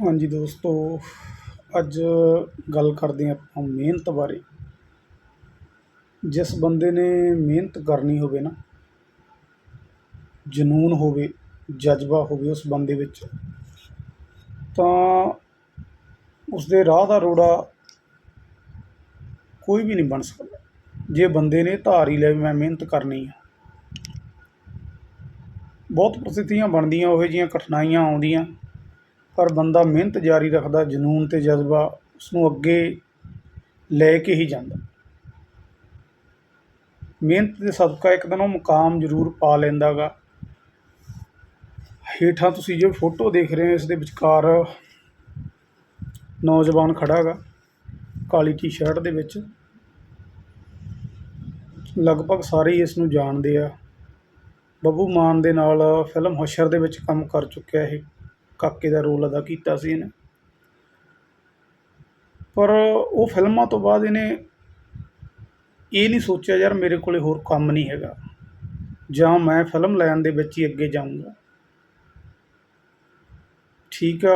ਹਾਂਜੀ ਦੋਸਤੋ, ਅੱਜ ਗੱਲ ਕਰਦੇ ਹਾਂ ਆਪਾਂ ਮਿਹਨਤ ਬਾਰੇ। ਜਿਸ ਬੰਦੇ ਨੇ ਮਿਹਨਤ ਕਰਨੀ ਹੋਵੇ ਨਾ, ਜਨੂੰਨ ਹੋਵੇ, ਜਜ਼ਬਾ ਹੋਵੇ ਉਸ ਬੰਦੇ ਵਿੱਚ, ਤਾਂ ਉਸਦੇ ਰਾਹ ਦਾ ਰੋੜਾ ਕੋਈ ਵੀ ਨਹੀਂ ਬਣ ਸਕਦਾ। ਜੇ ਬੰਦੇ ਨੇ ਧਾਰ ਹੀ ਲਿਆ ਵੀ ਮੈਂ ਮਿਹਨਤ ਕਰਨੀ ਆ, ਬਹੁਤ ਪ੍ਰਸਿੱਧੀਆਂ ਬਣਦੀਆਂ, ਉਹ ਜਿਹੀਆਂ ਕਠਿਨਾਈਆਂ ਆਉਂਦੀਆਂ ਪਰ ਬੰਦਾ ਮਿਹਨਤ ਜਾਰੀ ਰੱਖਦਾ, ਜਨੂੰਨ ਅਤੇ ਜਜ਼ਬਾ ਉਸਨੂੰ ਅੱਗੇ ਲੈ ਕੇ ਹੀ ਜਾਂਦਾ। ਮਿਹਨਤ ਦੇ ਸਦਕਾ ਇੱਕ ਦਿਨ ਉਹ ਮੁਕਾਮ ਜ਼ਰੂਰ ਪਾ ਲੈਂਦਾ ਗਾ ਹੇਠਾਂ ਤੁਸੀਂ ਜੋ ਫੋਟੋ ਦੇਖ ਰਹੇ ਹੋ, ਇਸ ਦੇ ਵਿਚਕਾਰ ਨੌਜਵਾਨ ਖੜ੍ਹਾ ਗਾ ਕਾਲੀ ਟੀ-ਸ਼ਰਟ ਦੇ ਵਿੱਚ। ਲਗਭਗ ਸਾਰੇ ਇਸ ਨੂੰ ਜਾਣਦੇ ਆ। ਬੱਬੂ ਮਾਨ ਦੇ ਨਾਲ ਫਿਲਮ ਹਸ਼ਰ ਦੇ ਵਿੱਚ ਕੰਮ ਕਰ ਚੁੱਕਿਆ ਇਹ। ਕਾਕੇ ਦਾ ਰੋਲ ਅਦਾ ਕੀਤਾ ਸੀ ਇਹਨੇ। ਪਰ ਉਹ ਫਿਲਮਾਂ ਤੋਂ ਬਾਅਦ ਇਹਨੇ ਇਹ ਨਹੀਂ ਸੋਚਿਆ, ਯਾਰ ਮੇਰੇ ਕੋਲੇ ਹੋਰ ਕੰਮ ਨਹੀਂ ਹੈਗਾ। ਜਾਂ ਮੈਂ ਫਿਲਮ ਲੈਣ ਦੇ ਵਿੱਚ ਹੀ ਅੱਗੇ ਜਾਊਂਗਾ। ਠੀਕ ਆ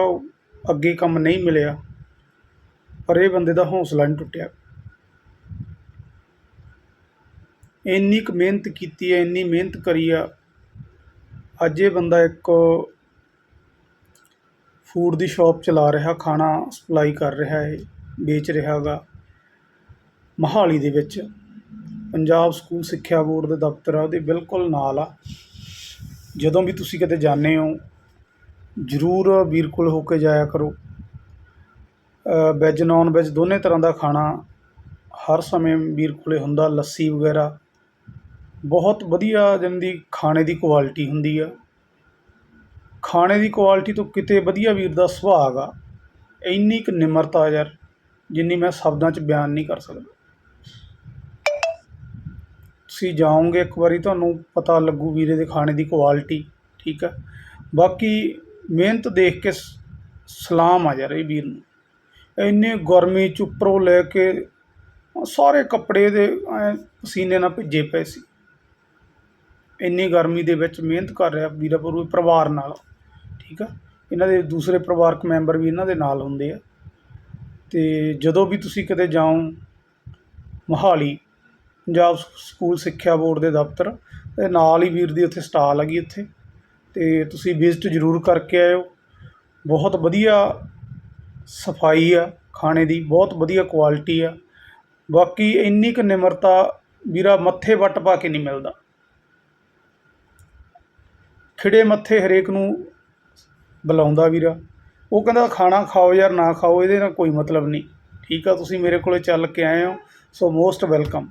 ਅੱਗੇ ਕੰਮ ਨਹੀਂ ਮਿਲਿਆ, ਪਰ ਇਹ ਬੰਦੇ ਦਾ ਹੌਸਲਾ ਨਹੀਂ ਟੁੱਟਿਆ। ਇੰਨੀ ਕੁ ਮਿਹਨਤ ਕੀਤੀ ਹੈ ਇੰਨੀ ਮਿਹਨਤ ਕਰੀ ਆ, ਅੱਜ ਇਹ ਬੰਦਾ ਇੱਕ ਫੂਡ ਦੀ ਸ਼ੋਪ ਚਲਾ ਰਿਹਾ, ਖਾਣਾ ਸਪਲਾਈ ਕਰ ਰਿਹਾ ਹੈ ਵੇਚ ਰਿਹਾ ਗਾ। ਮੋਹਾਲੀ ਦੇ ਵਿੱਚ ਪੰਜਾਬ ਸਕੂਲ ਸਿੱਖਿਆ ਬੋਰਡ ਦੇ ਦਫ਼ਤਰ ਆ, ਉਹਦੇ ਬਿਲਕੁਲ ਨਾਲ ਆ। ਜਦੋਂ ਵੀ ਤੁਸੀਂ ਕਿਤੇ ਜਾਂਦੇ ਹੋ, ਜ਼ਰੂਰ ਵੀਰ ਕੋਲ ਹੋ ਕੇ ਜਾਇਆ ਕਰੋ। ਵੈਜ ਨਾਨ ਵੈਜ ਦੋਨੇ ਤਰ੍ਹਾਂ ਦਾ ਖਾਣਾ ਹਰ ਸਮੇਂ ਵੀਰ ਕੋਲੇ ਹੁੰਦਾ, ਲੱਸੀ ਵਗੈਰਾ। ਬਹੁਤ ਵਧੀਆ ਜਿੰਦੀ ਖਾਣੇ ਦੀ ਕੁਆਲਿਟੀ ਹੁੰਦੀ ਆ। ਖਾਣੇ ਦੀ ਕੁਆਲਿਟੀ ਤੋਂ ਕਿਤੇ ਵਧੀਆ ਵੀਰ ਦਾ ਸੁਭਾਅ ਗਾ ਇੰਨੀ ਕੁ ਨਿਮਰਤਾ ਯਾਰ, ਜਿੰਨੀ ਮੈਂ ਸ਼ਬਦਾਂ 'ਚ ਬਿਆਨ ਨਹੀਂ ਕਰ ਸਕਦਾ। ਤੁਸੀਂ ਜਾਓਗੇ ਇੱਕ ਵਾਰੀ, ਤੁਹਾਨੂੰ ਪਤਾ ਲੱਗੂ ਵੀਰੇ ਦੇ ਖਾਣੇ ਦੀ ਕੁਆਲਿਟੀ ਠੀਕ ਆ? ਬਾਕੀ ਮਿਹਨਤ ਦੇਖ ਕੇ ਸ- ਸਲਾਮ ਆ ਯਾਰ ਇਹ ਵੀਰ ਨੂੰ। ਇੰਨੇ ਗਰਮੀ ਚ ਉੱਪਰੋਂ ਲੈ ਕੇ ਸਾਰੇ ਕੱਪੜੇ ਦੇ ਐਂ ਪਸੀਨੇ ਨਾਲ ਭਿੱਜੇ ਪਏ ਸੀ। ਇੰਨੀ ਗਰਮੀ ਦੇ ਵਿੱਚ ਮਿਹਨਤ ਕਰ ਰਿਹਾ ਵੀਰਾ ਪੂਰੇ ਪਰਿਵਾਰ ਨਾਲ। ਠੀਕ ਆ। ਇਹਨਾਂ ਦੇ ਦੂਸਰੇ ਪਰਿਵਾਰਕ ਮੈਂਬਰ ਵੀ ਇਹਨਾਂ ਦੇ ਨਾਲ ਹੁੰਦੇ ਆ। ਅਤੇ ਜਦੋਂ ਵੀ ਤੁਸੀਂ ਕਿਤੇ ਜਾਓ, ਮੋਹਾਲੀ, ਪੰਜਾਬ ਸਕੂਲ ਸਿੱਖਿਆ ਬੋਰਡ ਦੇ ਦਫ਼ਤਰ, ਤੇ ਨਾਲ ਹੀ ਵੀਰ ਦੀ ਉੱਥੇ ਸਟਾਲ ਹੈਗੀ ਉੱਥੇ। ਅਤੇ ਤੁਸੀਂ ਵਿਜ਼ਿਟ ਜ਼ਰੂਰ ਕਰਕੇ ਆਇਓ। ਬਹੁਤ ਵਧੀਆ ਸਫ਼ਾਈ ਆ ਖਾਣੇ ਦੀ, ਬਹੁਤ ਵਧੀਆ ਕੁਆਲਿਟੀ ਆ। ਬਾਕੀ ਇੰਨੀ ਕੁ ਨਿਮਰਤਾ ਵੀਰਾ ਮੱਥੇ ਵੱਟ ਪਾ ਕੇ ਨਹੀਂ ਮਿਲਦਾ। ਖਿੜੇ ਮੱਥੇ ਹਰੇਕ ਨੂੰ ਬੁਲਾਉਂਦਾ ਵੀਰਾ। ਉਹ ਕਹਿੰਦਾ, ਖਾਣਾ ਖਾਓ ਯਾਰ, ਨਾ ਖਾਓ, ਇਹਦੇ ਨਾਲ ਕੋਈ ਮਤਲਬ ਨਹੀਂ। ਠੀਕ ਆ, ਤੁਸੀਂ ਮੇਰੇ ਕੋਲੇ ਚੱਲ ਕੇ ਆਏ ਹੋ ਸੋ ਮੋਸਟ ਵੈਲਕਮ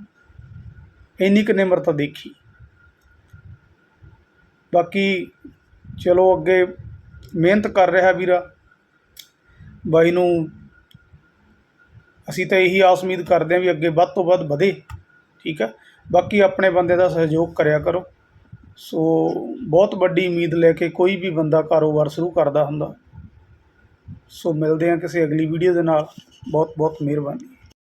ਇੰਨੀ ਕੁ ਨਿਮਰਤਾ ਦੇਖੀ। ਬਾਕੀ ਚਲੋ ਅੱਗੇ ਮਿਹਨਤ ਕਰ ਰਿਹਾ ਵੀਰਾ। ਬਾਈ ਨੂੰ ਅਸੀਂ ਤਾਂ ਇਹੀ ਆਸ ਉਮੀਦ ਕਰਦੇ ਹਾਂ ਵੀ ਅੱਗੇ ਵੱਧ ਤੋਂ ਵੱਧ ਵਧੇ। ਠੀਕ ਹੈ ਬਾਕੀ ਆਪਣੇ ਬੰਦੇ ਦਾ ਸਹਿਯੋਗ ਕਰਿਆ ਕਰੋ। ਸੋ ਬਹੁਤ ਵੱਡੀ ਉਮੀਦ ਲੈ ਕੇ ਕੋਈ ਵੀ ਬੰਦਾ ਕਾਰੋਬਾਰ ਸ਼ੁਰੂ ਕਰਦਾ ਹੁੰਦਾ। ਸੋ ਮਿਲਦੇ ਹਾਂ ਕਿਸੇ ਅਗਲੀ ਵੀਡੀਓ ਦੇ ਨਾਲ। ਬਹੁਤ ਬਹੁਤ ਮਿਹਰਬਾਨੀ।